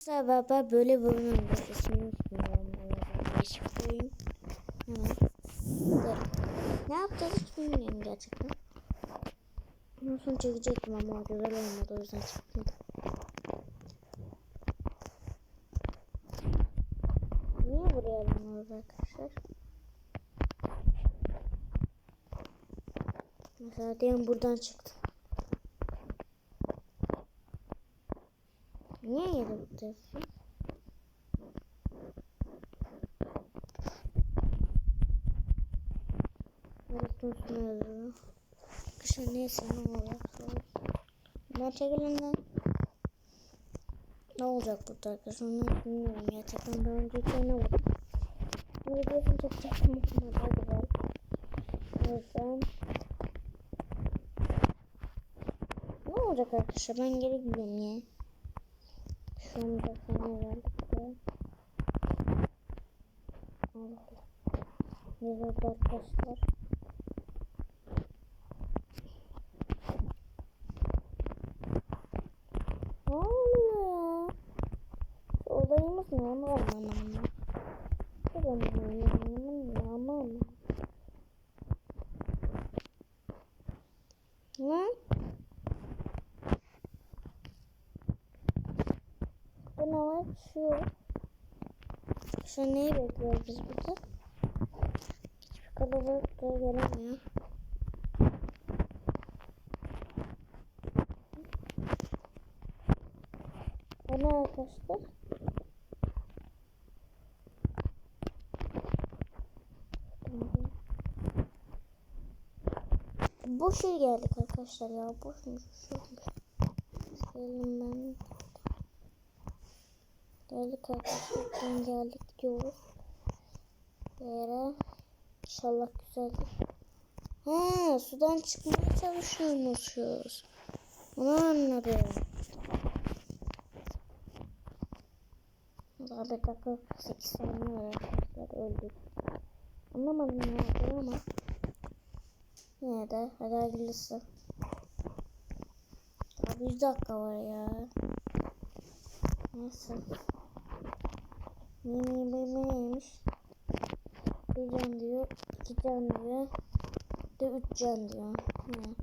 Sabah böyle bölümün sesini bilmiyorum. Değişik bir. Ne yapacağız hiç bilmiyorum gerçekten. Bundan sonra çekecektim ama güzel olmadı o yüzden çıkmadı. Niye buraya alınıyoruz arkadaşlar? Mesela diyelim buradan çıktı. Niye yere gidiyorsun? Unuttum yazıyor. Kışın neyse ne olacak. Ben çekilinden ne olacak burada arkadaşlar onu bilmiyorum gerçekten daha önce ne oldu? Bu videosunu çekecektim ama daha güzel. O yüzden ne olacak arkadaşlar ben geri gidiyorum ya. Şu an da sana Allah. Ne oldu arkadaşlar? Ne oluyor? Şu Olayımız ne onu anlamadım. Çok anlamadım. Anlamadım. Ne? Var? Şu. Şu neyi bekliyoruz biz burada? Hiçbir kalabalık da gelemiyor. Bu ne arkadaşlar? Boş şey geldik arkadaşlar ya. Boşmuş. Şuymuş. Gelin ben. Geldik arkadaşlar. Geldik diyoruz. Yere. İnşallah güzeldir. Ha, sudan çıkmaya çalışıyormuşuz. Onu anladım. Daha bir dakika 8 saniye var arkadaşlar öldük. Anlamadım ne oldu ama. Yine de hadi hayırlısı. Abi 100 dakika var ya. Neyse. Neymiş? Bir can diyor, iki can diyor, de üç can diyor. He.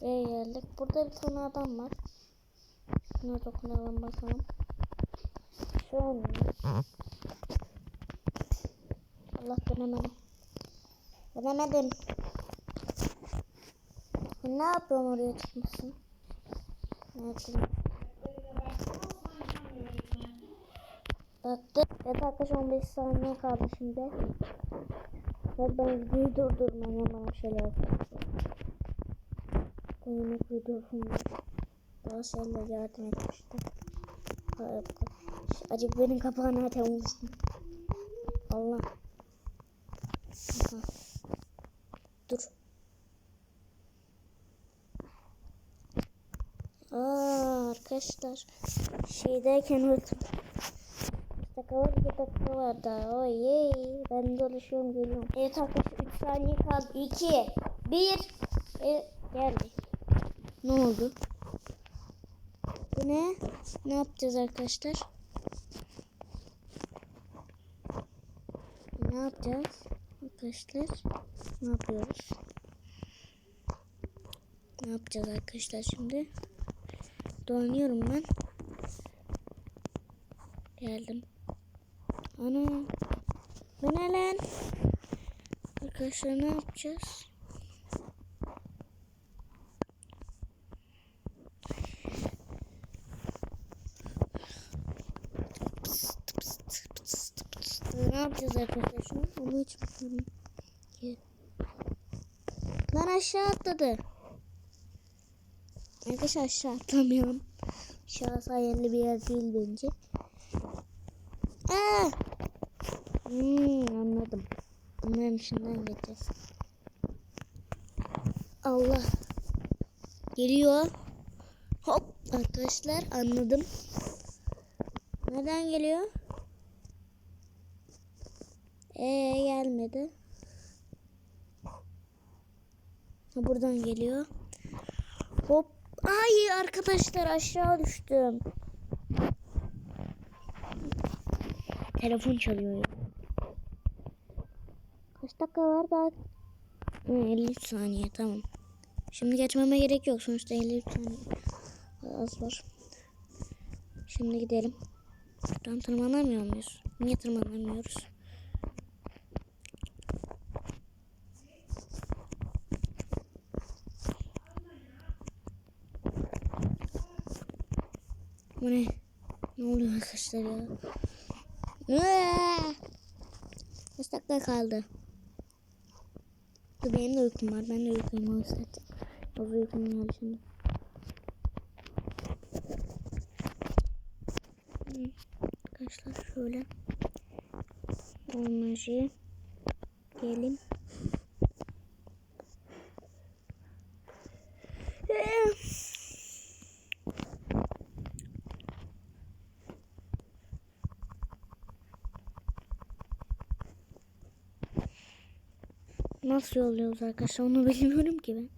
Buraya geldik. Burada bir tane adam var. Şuna dokunalım bakalım. An Allah dönemedim. Dönemedim. Ne yapıyorum oraya çıkmasın? Evet. Baktı. Evet arkadaşlar 15 saniye kaldı şimdi. Ve ben videoyu durdurmam bir şeyler. Ben yemek videosunda daha şeyler yardım etmiştim. Hayır. Acı benim kapağını açamamıştım. Allah. Aha. Dur. Aa, arkadaşlar şeydeyken öldüm. dakika var, bir dakika var daha. Oy yey. Ben dolaşıyorum geliyorum. Evet arkadaşlar 3 saniye kaldı. 2 1 e, geldi. Ne oldu? Bu ne? Ne yapacağız arkadaşlar? Ne yapacağız? Arkadaşlar ne yapıyoruz? Ne yapacağız arkadaşlar şimdi? Dolanıyorum ben. Geldim. Ana. Bu ne lan? Arkadaşlar ne yapacağız? Ne yapacağız arkadaşlar? Onu hiç bilmiyorum. Lan aşağı atladı. Arkadaşlar aşağı atlamıyorum. Aşağı hayırlı bir yer değil bence. Aa! Hmm, anladım. Bunların içinden geçeceğiz. Allah. Geliyor. Hop arkadaşlar anladım. Nereden geliyor? Ee gelmedi. Buradan geliyor. Hop. Ay arkadaşlar aşağı düştüm. Telefon çalıyor. Kaç dakika var daha? Hı, 53 saniye tamam. Şimdi geçmeme gerek yok. Sonuçta 53 saniye az var. Şimdi gidelim. Buradan tırmanamıyor muyuz? Niye tırmanamıyoruz? Bu ne? Ne oluyor arkadaşlar ya? Kaç dakika kaldı? Dur benim de uykum var. Ben de uykum var zaten. Az uykum geldi şimdi. Arkadaşlar şöyle. Olmacı. Gelin. Nasıl yolluyoruz arkadaşlar onu bilmiyorum ki ben.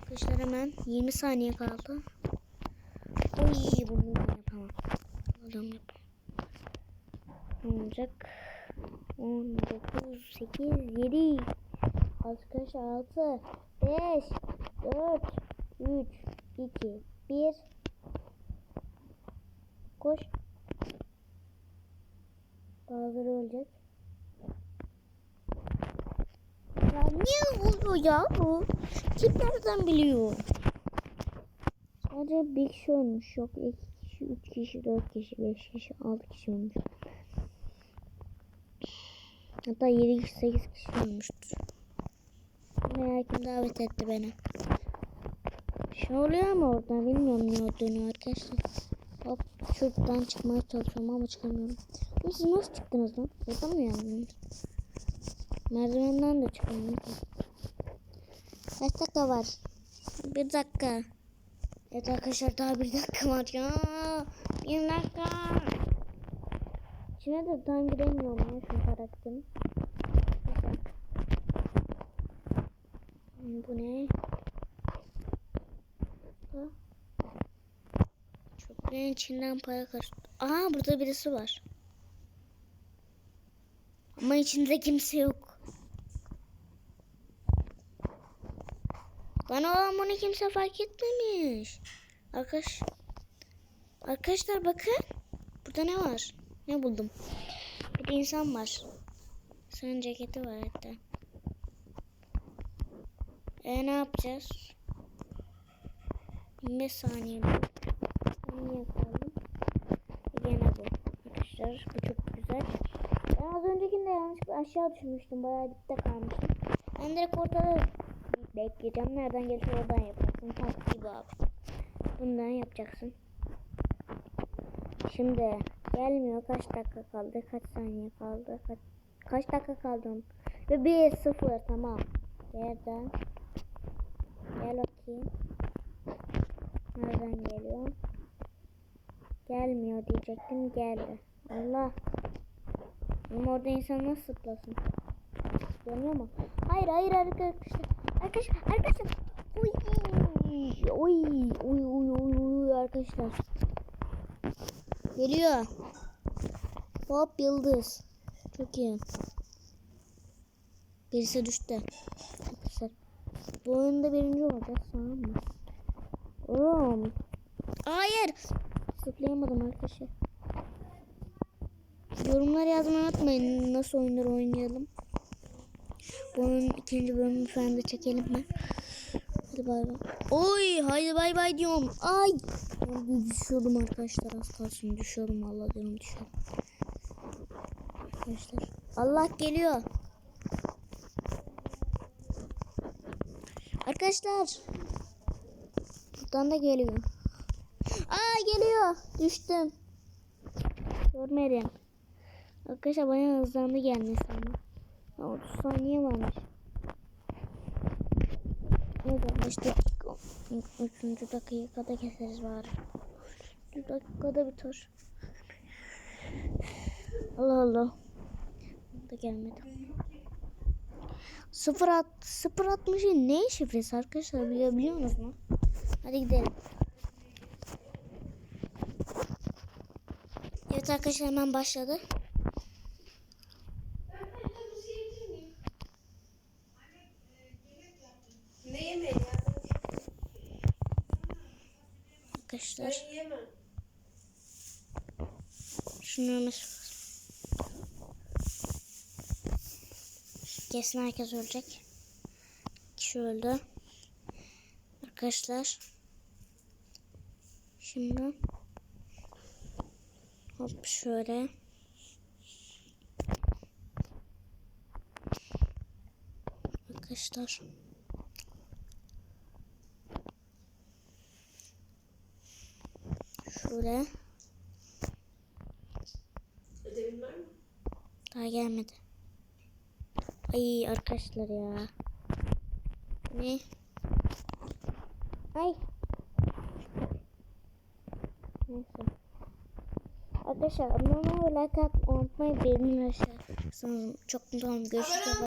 Arkadaşlar hemen 20 saniye kaldı. Oy bunu yapamam. Adam yapamam. Ne olacak? 19, 8, 7, Arkadaşlar 6, 5, 4, 3, 2, 1. Koş. Bazıları ölecek. Ya niye oluyor ya bu? Kim nereden biliyor? Sadece bir kişi ölmüş. Yok iki kişi, üç kişi, dört kişi, beş kişi, altı kişi ölmüş. Hatta yedi kişi, sekiz kişi ölmüştür. Kim davet etti beni. Şey oluyor ama oradan bilmiyorum ne olduğunu arkadaşlar. Hop şuradan çıkmaya çalışıyorum ama çıkamıyorum. Ama siz nasıl çıktınız lan? Buradan mı yandınız? Merdivenden de çıkamıyorum. Kaç dakika var? Bir dakika. Evet arkadaşlar daha bir dakika var ya. Bir dakika. İçine de tam giremiyorum ya şu karakterin. Bu ne? Bu. Çöplerin içinden para kaçtı. Aa burada birisi var. Ama içinde kimse yok. Lan oğlum bunu kimse fark etmemiş. Arkadaş. Arkadaşlar bakın. Burada ne var? Ne buldum? Bir insan var. Senin ceketi var hatta. E ne yapacağız? 25 saniye. Ben niye kaldım? Gene bu. Arkadaşlar bu çok güzel. Ben az öncekinde yanlışlıkla aşağı düşmüştüm. Bayağı dipte kalmıştım. Ben direkt ortada bekleyeceğim. Nereden gelirse oradan yaparsın. Taktiği bu abi. Bundan yapacaksın. Şimdi gelmiyor. Kaç dakika kaldı? Kaç saniye kaldı? Kaç, kaç dakika kaldı? Ve 1 0 tamam. Nereden? Gel bakayım. Nereden geliyor? Gelmiyor diyecektim. Geldi. Allah. Ama orada insan nasıl zıplasın? Görmüyor mu? Hayır hayır arkadaşlar. Arkadaşlar arkadaşlar. Oy oy oy oy oy oy arkadaşlar. Geliyor. Hop yıldız. Çok iyi. Birisi düştü. Arkadaşlar. Bu oyunda birinci olacağız tamam mı? Oğlum. Hayır. Zıplayamadım arkadaşlar. Yorumlar yazmayı unutmayın. Nasıl oyunları oynayalım. Bunun ikinci bölümünü falan da çekelim mi? Hadi bay bay. Oy haydi bay bay diyorum. Ay. Ben düşüyordum arkadaşlar az kalsın düşüyorum valla diyorum düşüyorum. Arkadaşlar. Allah geliyor. Arkadaşlar. Buradan da geliyor. Aa geliyor. Düştüm. Görmedim. Arkadaşlar bayağı hızlandı gelmesi ama. 30 saniye varmış. Ne işte üçüncü dakikada keseriz bari. Üçüncü dakikada biter. Allah Allah. Da gelmedi. Sıfır at, sıfır atmışın ne şifresi arkadaşlar biliyor, biliyor musunuz mu? Hadi gidelim. Evet arkadaşlar hemen başladı. Arkadaşlar şunu Kesin herkes ölecek. Kişi öldü. Arkadaşlar. Şimdi hop şöyle. Arkadaşlar. Şöyle. Ödevin var mı? Daha gelmedi. Ay arkadaşlar ya. Ne? Ay. Neyse. Arkadaşlar abone olmayı like atmayı unutmayın. Benim aşağı. Çok mutlu oldum. Görüşürüz.